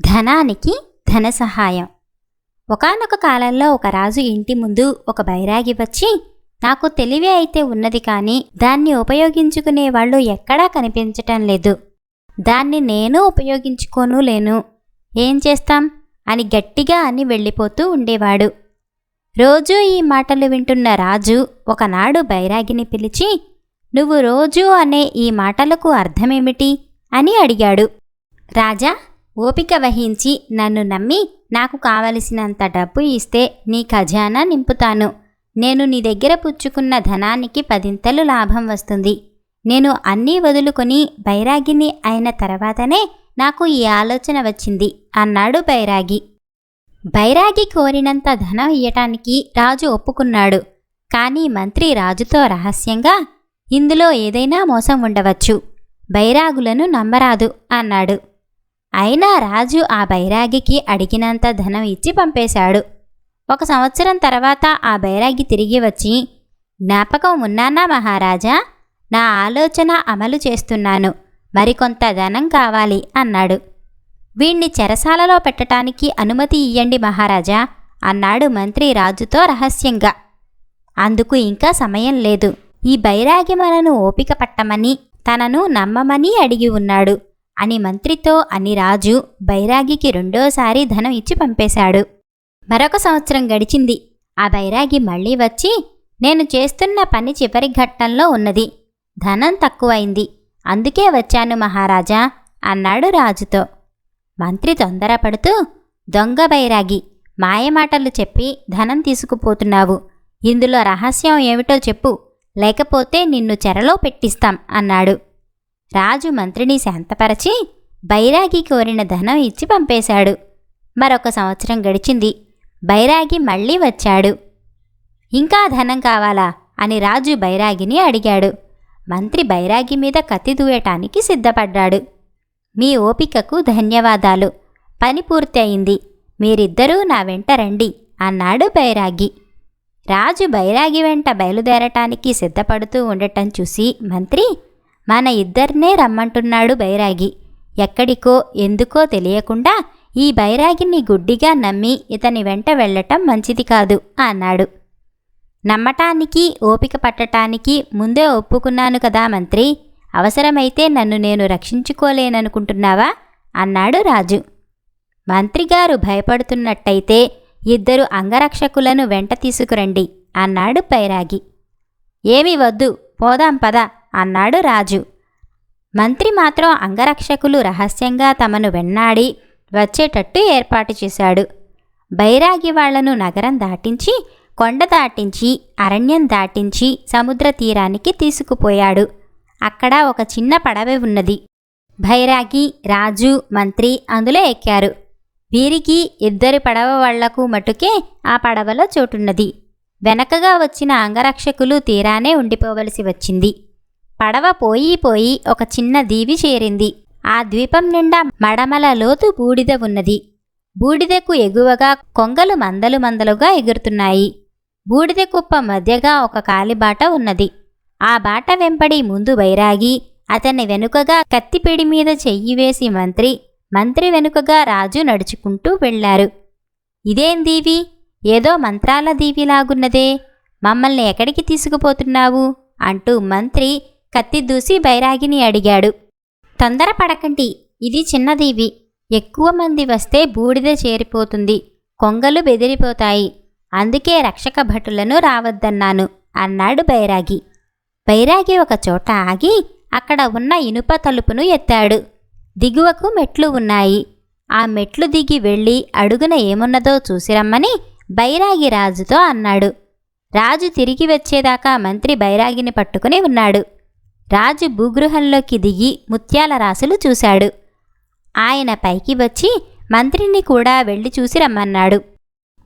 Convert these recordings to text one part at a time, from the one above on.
ధనానికి ధన సహాయం. ఒకానొక కాలంలో ఒక రాజు ఇంటి ముందు ఒక బైరాగి వచ్చి నాకు తెలివి అయితే ఉన్నది కానీ దాన్ని ఉపయోగించుకునే వాళ్ళు ఎక్కడా కనిపించటం లేదు. దాన్ని నేను ఉపయోగించుకోను లేను. ఏం చేస్తాం? అని గట్టిగా అని వెళ్ళిపోతూ ఉండేవాడు. రోజూ ఈ మాటలు వింటున్న రాజు ఒకనాడు బైరాగిని పిలిచి నువ్వు రోజూ అనే ఈ మాటలకు అర్థమేమిటి? అని అడిగాడు. రాజా ఓపిక వహించి నన్ను నమ్మి నాకు కావలసినంత డబ్బు ఇస్తే నీ ఖజానా నింపుతాను. నేను నీ దగ్గర పుచ్చుకున్న ధనానికి పదింతలు లాభం వస్తుంది. నేను అన్నీ వదులుకొని బైరాగిని అయిన తర్వాతనే నాకు ఈ ఆలోచన వచ్చింది అన్నాడు బైరాగి. బైరాగి కోరినంత ధనం ఇయ్యటానికి రాజు ఒప్పుకున్నాడు. కానీ మంత్రి రాజుతో రహస్యంగా ఇందులో ఏదైనా మోసం ఉండవచ్చు. బైరాగులను నమ్మరాదు అన్నాడు. అయినా రాజు ఆ బైరాగికి అడిగినంత ధనం ఇచ్చి పంపేశాడు. ఒక సంవత్సరం తర్వాత ఆ బైరాగి తిరిగి వచ్చి జ్ఞాపకం ఉన్నానా మహారాజా? నా ఆలోచన అమలు చేస్తున్నాను. మరికొంత ధనం కావాలి అన్నాడు. వీణ్ణి చెరసాలలో పెట్టటానికి అనుమతి ఇయ్యండి మహారాజా అన్నాడు మంత్రి రాజుతో రహస్యంగా. అందుకు ఇంకా సమయం లేదు. ఈ బైరాగి మనను ఓపిక పట్టమని తనను నమ్మమని అడిగి ఉన్నాడు. అని మంత్రితో అని రాజు బైరాగికి రెండోసారి ధనం ఇచ్చి పంపేశాడు. మరొక సంవత్సరం గడిచింది. ఆ బైరాగి మళ్ళీ వచ్చి నేను చేస్తున్న పని చివరి ఘట్టంలో ఉన్నది. ధనం తక్కువైంది. అందుకే వచ్చాను మహారాజా అన్నాడు రాజుతో. మంత్రి తొందరపడుతూ దొంగ బైరాగి మాయమాటలు చెప్పి ధనం తీసుకుపోతున్నావు. ఇందులో రహస్యం ఏమిటో చెప్పు. లేకపోతే నిన్ను చెరలో పెట్టిస్తాం అన్నాడు. రాజు మంత్రిని శాంతపరచి బైరాగి కోరిన ధనం ఇచ్చి పంపేశాడు. మరొక సంవత్సరం గడిచింది. బైరాగి మళ్ళీ వచ్చాడు. ఇంకా ధనం కావాలా అని రాజు బైరాగిని అడిగాడు. మంత్రి బైరాగి మీద కత్తి దూయటానికి సిద్ధపడ్డాడు. మీ ఓపికకు ధన్యవాదాలు. పని పూర్తి అయింది మీరిద్దరూ నా వెంట రండి అన్నాడు బైరాగి. రాజు బైరాగి వెంట బయలుదేరటానికి సిద్ధపడుతూ ఉండటం చూసి మంత్రి మన ఇద్దరినే రమ్మంటున్నాడు బైరాగి. ఎక్కడికో ఎందుకో తెలియకుండా ఈ బైరాగిని గుడ్డిగా నమ్మి ఇతని వెంట వెళ్ళటం మంచిది కాదు అన్నాడు. నమ్మటానికి ఓపిక పట్టటానికి ముందే ఒప్పుకున్నాను కదా మంత్రి. అవసరమైతే నన్ను నేను రక్షించుకోలేననుకుంటున్నావా? అన్నాడు రాజు. మంత్రిగారు భయపడుతున్నట్టయితే ఇద్దరు అంగరక్షకులను వెంట తీసుకురండి అన్నాడు బైరాగి. ఏమి వద్దు పోదాం పద అన్నాడు రాజు. మంత్రి మాత్రం అంగరక్షకులు రహస్యంగా తమను వెన్నాడి వచ్చేటట్టు ఏర్పాటు చేశాడు. బైరాగి వాళ్ళను నగరం దాటించి కొండ దాటించి అరణ్యం దాటించి సముద్ర తీరానికి తీసుకుపోయాడు. అక్కడ ఒక చిన్న పడవ ఉన్నది. భైరాగి రాజు మంత్రి అందులో ఎక్కారు. వీరికి ఇద్దరి పడవ వాళ్ళకు మటుకే ఆ పడవలో చోటున్నది. వెనకగా వచ్చిన అంగరక్షకులు తీరానే ఉండిపోవలసి వచ్చింది. పడవ పోయి పోయి ఒక చిన్న దీవి చేరింది. ఆ ద్వీపం నిండా మడమల లోతు బూడిద ఉన్నది. బూడిదకు ఎగువగా కొంగలు మందలు మందలుగా ఎగురుతున్నాయి. బూడిద కుప్ప మధ్యగా ఒక కాలిబాట ఉన్నది. ఆ బాట వెంపడి ముందు బైరాగి అతన్ని వెనుకగా కత్తిపిడి మీద చెయ్యి వేసి మంత్రి మంత్రి వెనుకగా రాజు నడుచుకుంటూ వెళ్ళారు ఇదేం దీవి? ఏదో మంత్రాల దీవిలాగున్నదే. మమ్మల్ని ఎక్కడికి తీసుకుపోతున్నావు? అంటూ మంత్రి కత్తి దూసి బైరాగిని అడిగాడు. తొందరపడకండి. ఇది చిన్నదీవి. ఎక్కువ మంది వస్తే బూడిద చేరిపోతుంది. కొంగలు బెదిరిపోతాయి. అందుకే రక్షక భటులను రావద్దన్నాను అన్నాడు బైరాగి. బైరాగి ఒక చోట ఆగి అక్కడ ఉన్న ఇనుప తలుపును ఎత్తాడు. దిగువకు మెట్లు ఉన్నాయి. ఆ మెట్లు దిగి వెళ్ళి అడుగున ఏమున్నదో చూసిరమ్మని బైరాగి రాజుతో అన్నాడు. రాజు తిరిగి వచ్చేదాకా మంత్రి బైరాగిని పట్టుకుని ఉన్నాడు. రాజు భూగృహంలోకి దిగి ముత్యాల రాసులు చూశాడు. ఆయన పైకి వచ్చి మంత్రిని కూడా వెళ్ళి చూసి రమ్మన్నాడు.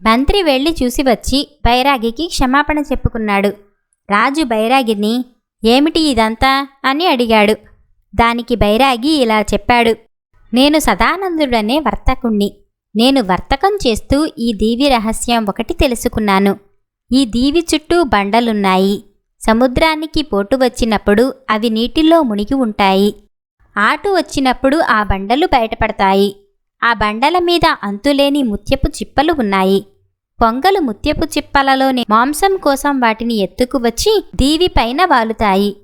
మంత్రి వెళ్ళి చూసి వచ్చి బైరాగికి క్షమాపణ చెప్పుకున్నాడు. రాజు బైరాగిని ఏమిటి ఇదంతా? అని అడిగాడు. దానికి బైరాగి ఇలా చెప్పాడు. నేను సదానందుడనే వర్తకుణ్ణి. నేను వర్తకం చేస్తూ ఈ దీవి రహస్యం ఒకటి తెలుసుకున్నాను. ఈ దీవి చుట్టూ బండలున్నాయి. సముద్రానికి పోటు వచ్చినప్పుడు అవి నీటిలో మునిగి ఉంటాయి. ఆటు వచ్చినప్పుడు ఆ బండలు బయటపడతాయి. ఆ బండల మీద అంతులేని ముత్యపు చిప్పలు ఉన్నాయి. పొంగలు ముత్యపు చిప్పలలోని మాంసం కోసం వాటిని ఎత్తుకు వచ్చి దీవి పైన వాలుతాయి.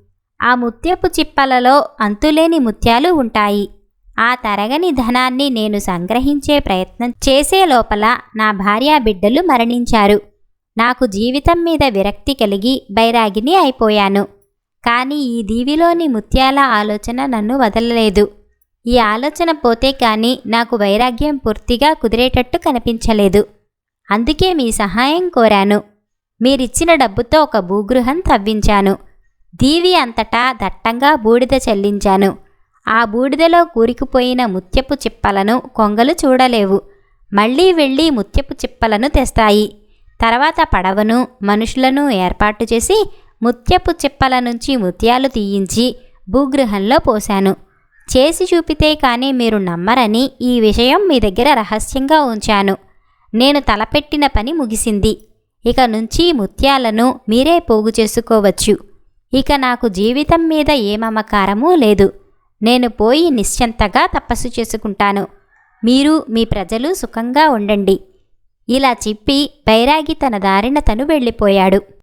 ఆ ముత్యపు చిప్పలలో అంతులేని ముత్యాలు ఉంటాయి. ఆ తరగని ధనాన్ని నేను సంగ్రహించే ప్రయత్నం చేసే లోపల నా భార్యా బిడ్డలు మరణించారు. నాకు జీవితం మీద విరక్తి కలిగి బైరాగిని అయిపోయాను. కానీ ఈ దీవిలోని ముత్యాల ఆలోచన నన్ను వదలలేదు. ఈ ఆలోచన పోతే కానీ నాకు వైరాగ్యం పూర్తిగా కుదిరేటట్టు కనిపించలేదు. అందుకే మీ సహాయం కోరాను. మీరిచ్చిన డబ్బుతో ఒక భూగృహం తవ్వించాను. దీవి అంతటా దట్టంగా బూడిద చెల్లించాను. ఆ బూడిదలో కూరికిపోయిన ముత్యపు చిప్పలను కొంగలు చూడలేవు. మళ్ళీ వెళ్ళి ముత్యపు చిప్పలను తెస్తాయి. తర్వాత పడవను మనుషులను ఏర్పాటు చేసి ముత్యపు చిప్పల నుంచి ముత్యాలు తీయించి భూగృహంలో పోశాను. చేసి చూపితే కానీ మీరు నమ్మరని ఈ విషయం మీ దగ్గర రహస్యంగా ఉంచాను. నేను తలపెట్టిన పని ముగిసింది. ఇక నుంచి ముత్యాలను మీరే పోగు చేసుకోవచ్చు. ఇక నాకు జీవితం మీద ఏ మమకారమూ లేదు. నేను పోయి నిశ్చంతగా తపస్సు చేసుకుంటాను. మీరు మీ ప్రజలు సుఖంగా ఉండండి. ఇలా చెప్పి బైరాగి తన దారిన తను వెళ్ళిపోయాడు.